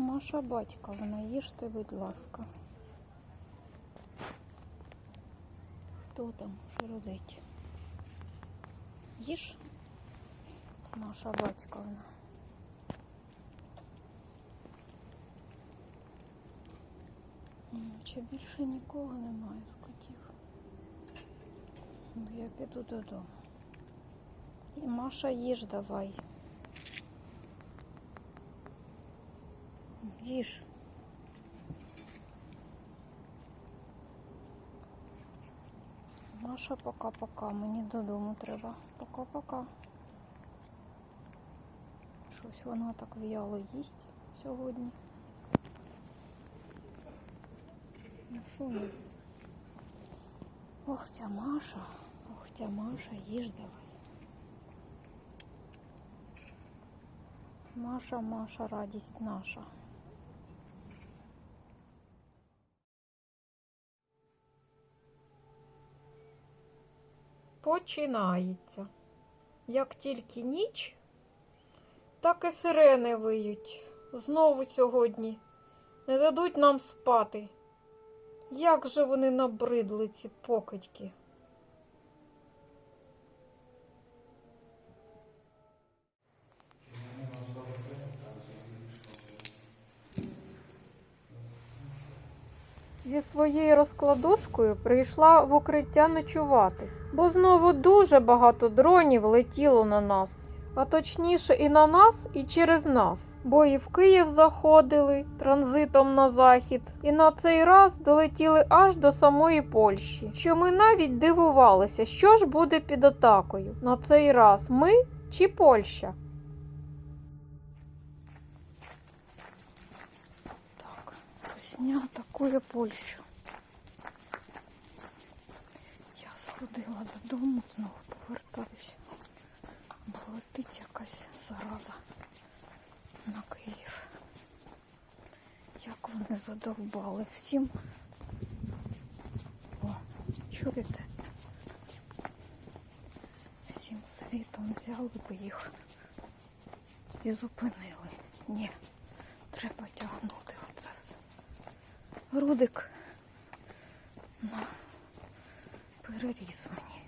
Маша батьковна, їжте, будь ласка. Хто там шародить? Їж? Маша батьковна. Чи більше нікого немає з котів? Ну, Я піду додому. І Маша їж давай. Їж. Маша, пока-пока. Мені додому треба. Пока-пока. Щось вона так в'яло їсть сьогодні. Ну що ми? Ох, ця Маша. Ох, ця Маша, їж давай. Маша, Маша, радість наша. Починається. Як тільки ніч, так і сирени виють. Знову сьогодні не дадуть нам спати. Як же вони набридли, ці покидьки. Зі своєю розкладушкою прийшла в укриття ночувати, бо знову дуже багато дронів летіло на нас. А точніше і на нас, і через нас. Бо і в Київ заходили транзитом на захід, і на цей раз долетіли аж до самої Польщі. Що ми навіть дивувалися, що ж буде під атакою. На цей раз ми чи Польща? Так, Росня атакує Польщу. Я сходила додому, знову повертаюся. Бо летить якась зараза на Київ. Як вони задовбали всім. О, чуєте? Всім світом взяли би їх і зупинили. Ні, треба тягнути оце все. Рудик на переріз мені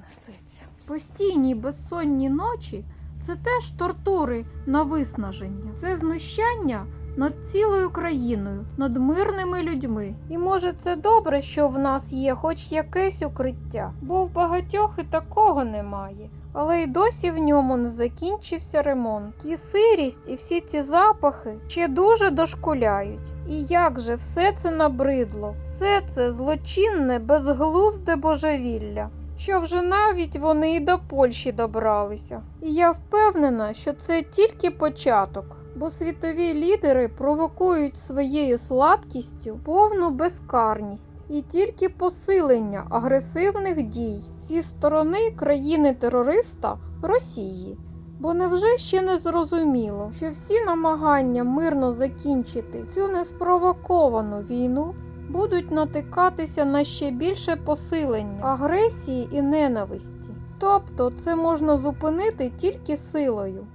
несеться. Постійні безсонні ночі це теж тортури на виснаження. Це знущання над цілою країною, над мирними людьми. І може це добре, що в нас є хоч якесь укриття, бо в багатьох і такого немає. Але й досі в ньому не закінчився ремонт. І сирість, і всі ці запахи ще дуже дошкуляють. І як же все це набридло, все це злочинне, безглузде божевілля, що вже навіть вони і до Польщі добралися. І я впевнена, що це тільки початок, бо світові лідери провокують своєю слабкістю повну безкарність і тільки посилення агресивних дій зі сторони країни-терориста Росії. Бо невже ще не зрозуміло, що всі намагання мирно закінчити цю неспровоковану війну будуть натикатися на ще більше посилення агресії і ненависті. Тобто це можна зупинити тільки силою.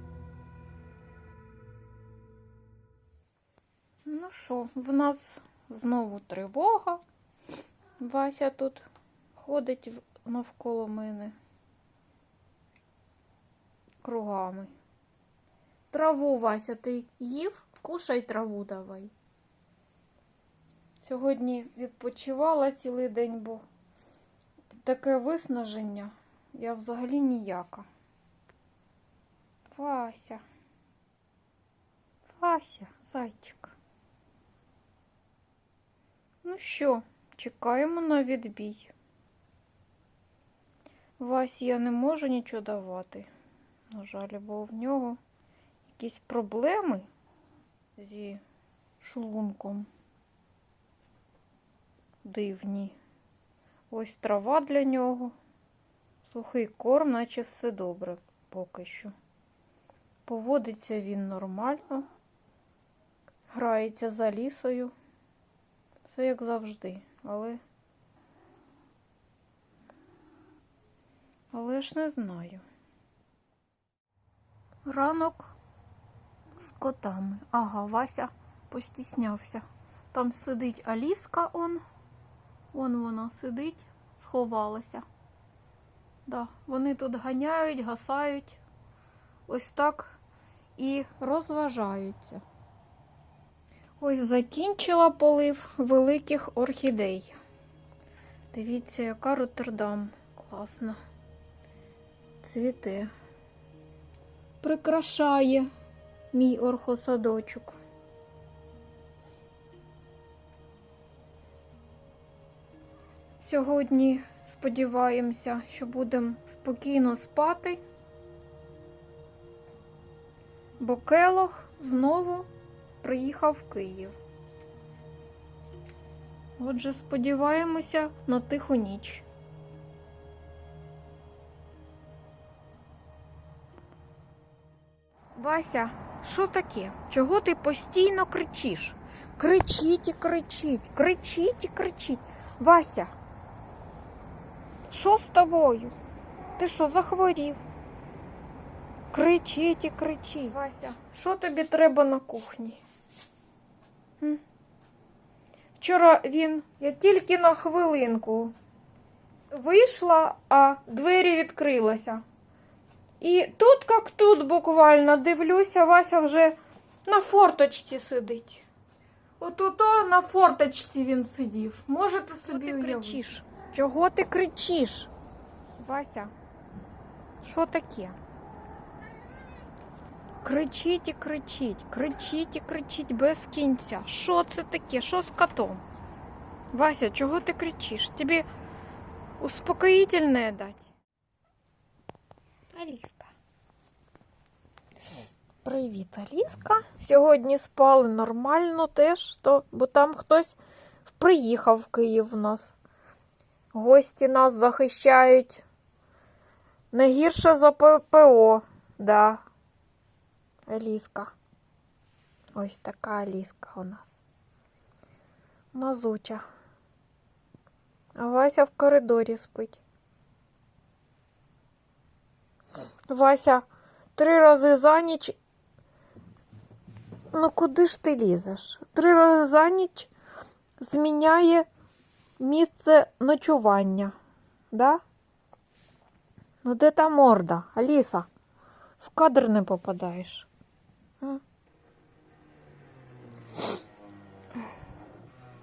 Ну що, в нас знову тривога. Вася тут ходить навколо мене кругами. Траву, Вася, ти їв? Кушай траву давай. Сьогодні відпочивала цілий день, бо таке виснаження. Я взагалі ніяка. Вася. Вася, зайчик. Ну що, чекаємо на відбій. Васі я не можу нічого давати. На жаль, бо в нього якісь проблеми зі шлунком. Дивні. Ось трава для нього. Сухий корм, наче все добре поки що. Поводиться він нормально, грається за лісою. Все як завжди, але. Але ж не знаю. Ранок з котами. Ага, Вася постіснявся. Там сидить Аліска он. Вон вона сидить, сховалася. Да, вони тут ганяють, гасають. Ось так і розважаються. Ось закінчила полив великих орхідей. Дивіться, яка Роттердам. Класна. Цвіте. Прикрашає мій орхосадочок. Сьогодні сподіваємося, що будемо спокійно спати, бо Келох знову приїхав в Київ. Отже, сподіваємося на тиху ніч. Вася, що таке? Чого ти постійно кричиш? Кричіть і кричіть, кричіть і кричіть. Вася, що з тобою? Ти що, захворів? Кричіть і кричіть. Вася, що тобі треба на кухні? М? Вчора він, я тільки на хвилинку вийшла, а двері відкрилися. І тут, як тут, буквально дивлюся, Вася вже на форточці сидить. От ото на форточці він сидів. Можете собі ти уявити. кричиш? Чого ти кричиш? Вася, що таке? Кричіть і кричіть, кричіть і кричіть без кінця. Що це таке? Що з котом? Вася, чого ти кричиш? Тобі успокоїтельне дати? Аліска. Привіт, Аліска. Сьогодні спали нормально теж, то, бо там хтось приїхав в Київ в нас. Гості нас захищають. Не гірше за ППО, да. Аліска. Ось така Аліска у нас. Мазуча. А Вася в коридорі спить. Вася три рази за ніч. Ну куди ж ти лізеш? Три рази за ніч зміняє місце ночування. Да? Ну де та морда, Аліса? В кадр не попадаєш.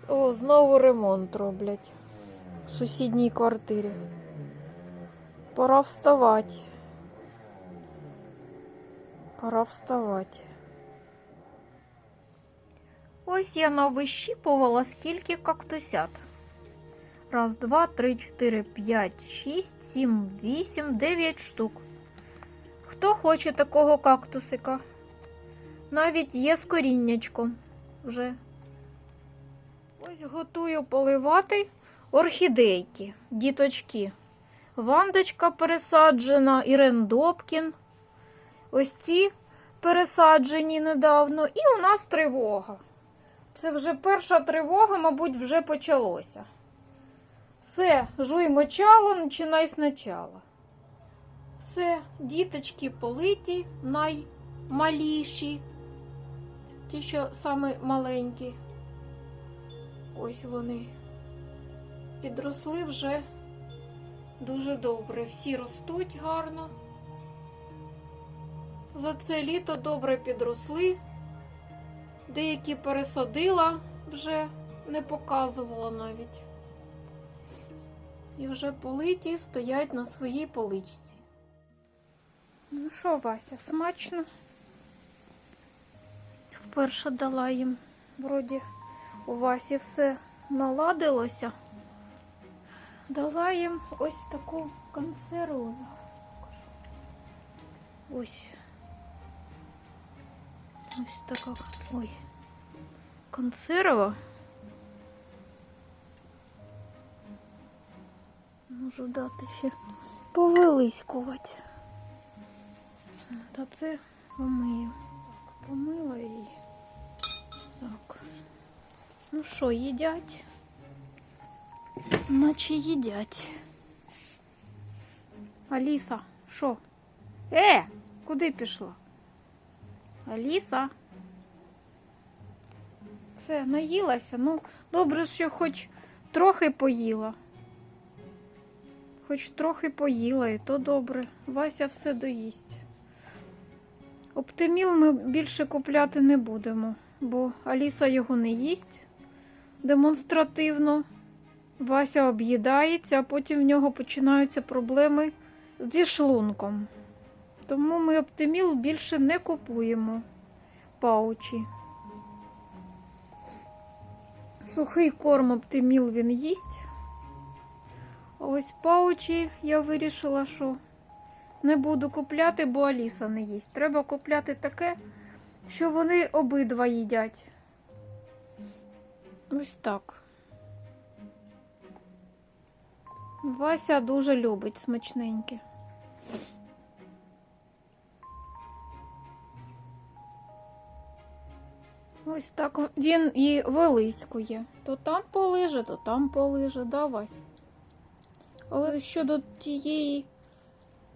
О, знову ремонт роблять в сусідній квартирі. Пора вставати. Пора вставати. Ось я навищіпувала скільки кактусят. Раз, два, три, чотири, п'ять, шість, сім, вісім, дев'ять штук. Хто хоче такого кактусика? Навіть є з коріннячком вже. Ось готую поливати орхідейки, діточки. Вандочка пересаджена, Ірен Добкін. Ось ці пересаджені недавно. І у нас тривога. Це вже перша тривога, мабуть, вже почалося. Все, жуй мочало, починай спочатку. Все, діточки политі, наймаліші. Ті, що саме маленькі. Ось вони підросли вже дуже добре. Всі ростуть гарно. За це літо добре підросли. Деякі пересадила вже, не показувала навіть. І вже политі стоять на своїй поличці. Ну що, Вася, смачно? Вперше дала їм. Вроді у Васі все наладилося. Дала їм ось таку консерву. Зараз покажу. Ось. Ось така. Ой. Консерва. Можу дати ще повилискувати. Та це помию. Так, помила її. Так. Ну що, їдять? Наче їдять. Аліса, що? Е, куди пішла? Аліса? Все, наїлася. Ну, добре, що хоч трохи поїла. Хоч трохи поїла, і то добре. Вася все доїсть. Оптиміл ми більше купляти не будемо, бо Аліса його не їсть демонстративно. Вася об'їдається, а потім в нього починаються проблеми зі шлунком. Тому ми оптиміл більше не купуємо паучі. Сухий корм оптиміл він їсть. Ось паучі я вирішила, що не буду купляти, бо Аліса не їсть. Треба купляти таке, що вони обидва їдять. Ось так. Вася дуже любить смачненьке. Ось так він і вилискує. То там полиже, то там полиже, да, Вась? Але щодо тієї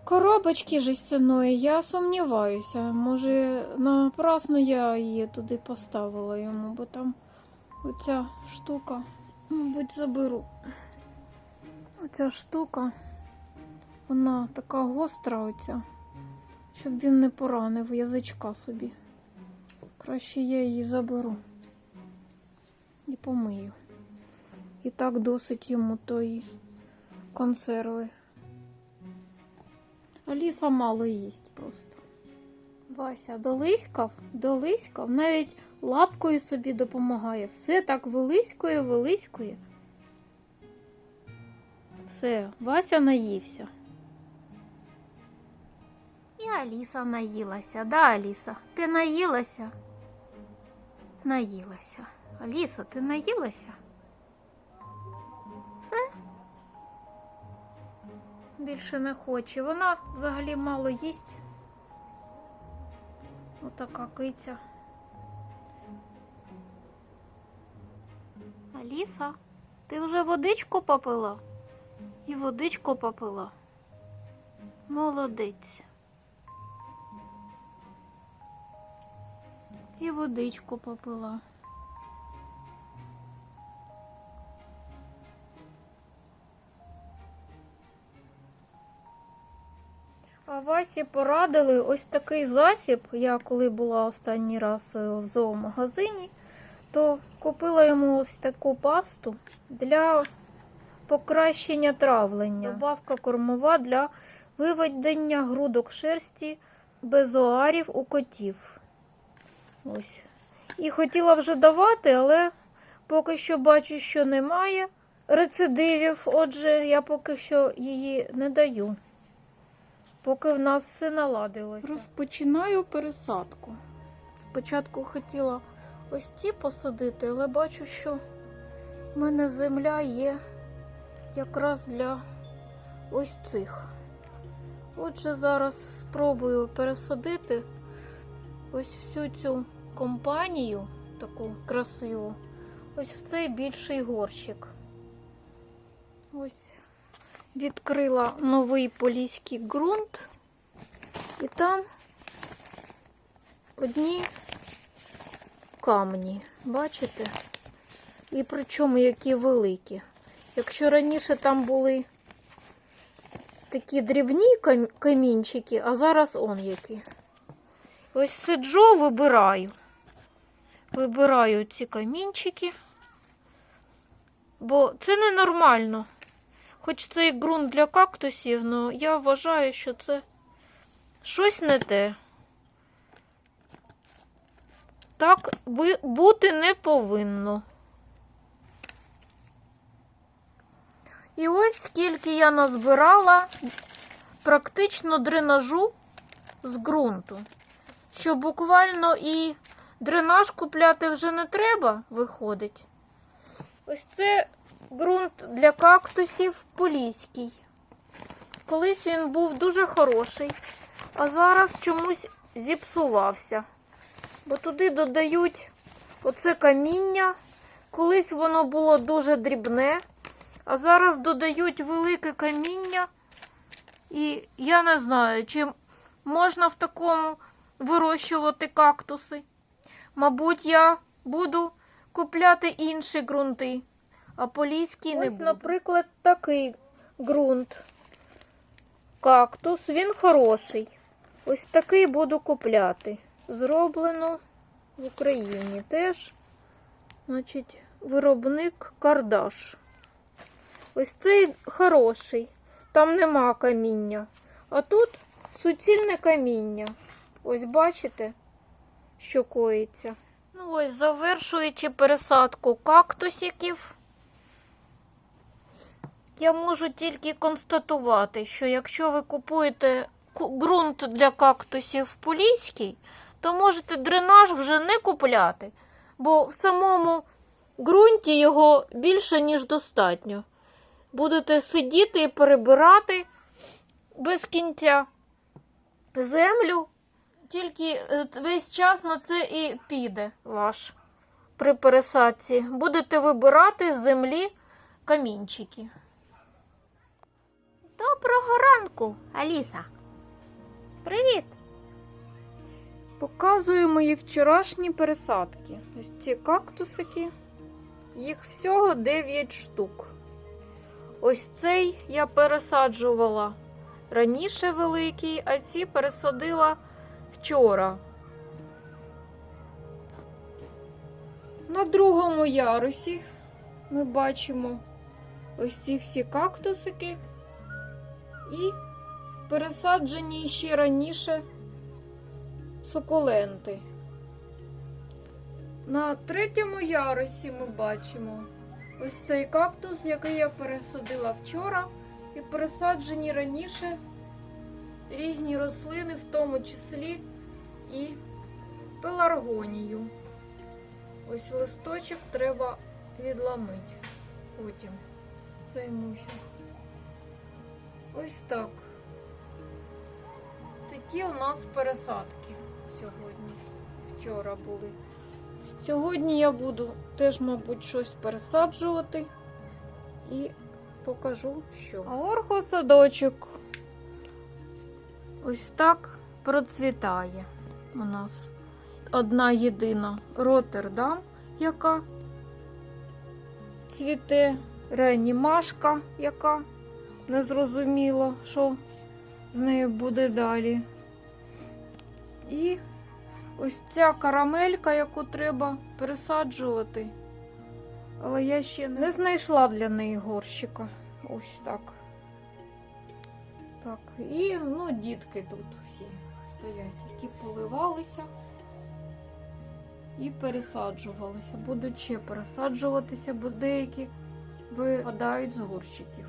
коробочки жестяної, я сумніваюся. Може, напрасно я її туди поставила йому, бо там оця штука, мабуть, заберу. Оця штука, вона така гостра оця, щоб він не поранив язичка собі. Краще я її заберу і помию. І так досить йому тої консерви. Аліса мало їсть просто. Вася долиськав, долиськав, навіть лапкою собі допомагає. Все так вилиськує, вилиськує. Все, Вася наївся. І Аліса наїлася, да, Аліса? Ти наїлася? Наїлася. Аліса, ти наїлася? Все? Більше не хоче. Вона взагалі мало їсть. Отака киця. Аліса, ти вже водичку попила? І водичку попила. Молодець. І водичку попила. А Васі порадили ось такий засіб. Я коли була останній раз е, в зоомагазині, то купила йому ось таку пасту для покращення травлення. Добавка кормова для виведення грудок шерсті безоарів у котів. Ось. І хотіла вже давати, але поки що бачу, що немає рецидивів. Отже, я поки що її не даю. Поки в нас все наладилося. Розпочинаю пересадку. Спочатку хотіла ось ці посадити, але бачу, що в мене земля є якраз для ось цих. Отже, зараз спробую пересадити ось всю цю компанію, таку красиву, ось в цей більший горщик. Ось відкрила новий поліський ґрунт, і там одні камні, бачите? І причому які великі. Якщо раніше там були такі дрібні камінчики, а зараз он які. Ось сиджу, вибираю. Вибираю ці камінчики, бо це ненормально. Хоч це і ґрунт для кактусів, але я вважаю, що це щось не те. Так бути не повинно. І ось скільки я назбирала практично дренажу з ґрунту, що буквально і дренаж купляти вже не треба, виходить. Ось це ґрунт для кактусів поліський. Колись він був дуже хороший, а зараз чомусь зіпсувався. Бо туди додають оце каміння. Колись воно було дуже дрібне, а зараз додають велике каміння. І я не знаю, чи можна в такому вирощувати кактуси. Мабуть, я буду купляти інші ґрунти, а поліський не буду. наприклад, такий ґрунт. Кактус, він хороший. Ось такий буду купляти. Зроблено в Україні теж. Значить, виробник Кардаш. Ось цей хороший. Там нема каміння. А тут суцільне каміння. Ось бачите, що коїться. Ну ось, завершуючи пересадку кактусиків, я можу тільки констатувати, що якщо ви купуєте ґрунт для кактусів поліський, то можете дренаж вже не купляти, бо в самому ґрунті його більше, ніж достатньо. Будете сидіти і перебирати без кінця землю, тільки е, весь час на це і піде ваш при пересадці. Будете вибирати з землі камінчики. Доброго ранку, Аліса. Привіт. Показую мої вчорашні пересадки. Ось ці кактусики. Їх всього 9 штук. Ось цей я пересаджувала раніше великий, а ці пересадила вчора. На другому ярусі ми бачимо ось ці всі кактусики і пересаджені ще раніше сукуленти. На третьому ярусі ми бачимо ось цей кактус, який я пересадила вчора, і пересаджені раніше різні рослини, в тому числі і пеларгонію. Ось листочок треба відламити. Потім займуся. Ось так. Такі у нас пересадки сьогодні. Вчора були. Сьогодні я буду теж, мабуть, щось пересаджувати і покажу, що. А орхосадочок ось так процвітає у нас. Одна єдина Роттердам, яка цвіте, реанімашка, яка не зрозуміло, що з нею буде далі. І ось ця карамелька, яку треба пересаджувати. Але я ще не знайшла для неї горщика. Ось так. Так, і ну, дітки тут всі стоять, які поливалися і пересаджувалися. Будуть ще пересаджуватися, бо деякі випадають з горщиків.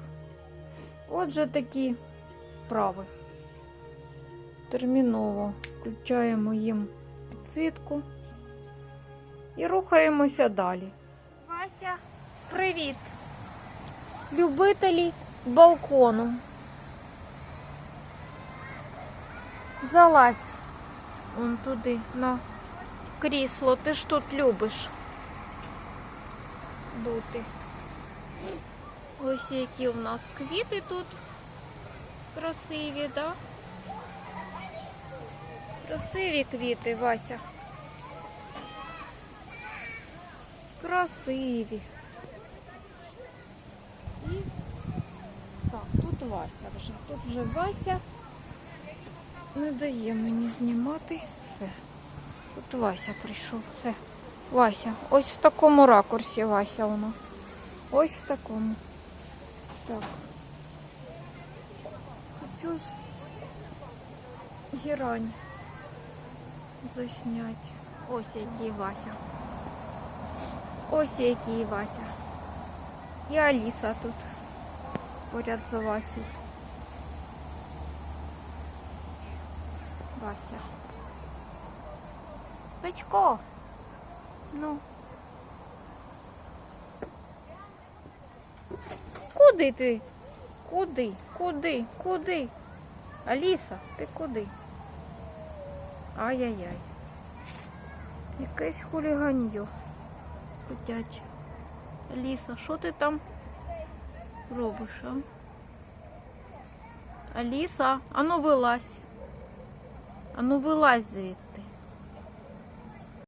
Отже, такі справи. Терміново включаємо їм підсвітку і рухаємося далі. Вася, привіт! Любителі балкону. Залазь вон туди на крісло. Ти ж тут любиш бути. Ось які у нас квіти тут красиві, да? Красиві квіти, Вася. Красиві. І так, тут Вася вже. Тут вже Вася не дає мені знімати. Все. Тут Вася прийшов. Все. Вася. Ось в такому ракурсі Вася у нас. Ось в такому. Так. Хочу ж герань заснять. Ось який Вася. Ось який Вася. І Аліса тут поряд за Васею. Вася. Петько. Ну. Куди ти? Куди? Куди? Куди? Аліса, ти куди? Ай-яй-яй. Якесь хуліганьо. Котяче. Аліса, що ти там робиш, а? Аліса, ану вилазь. Ану вилазь звідти.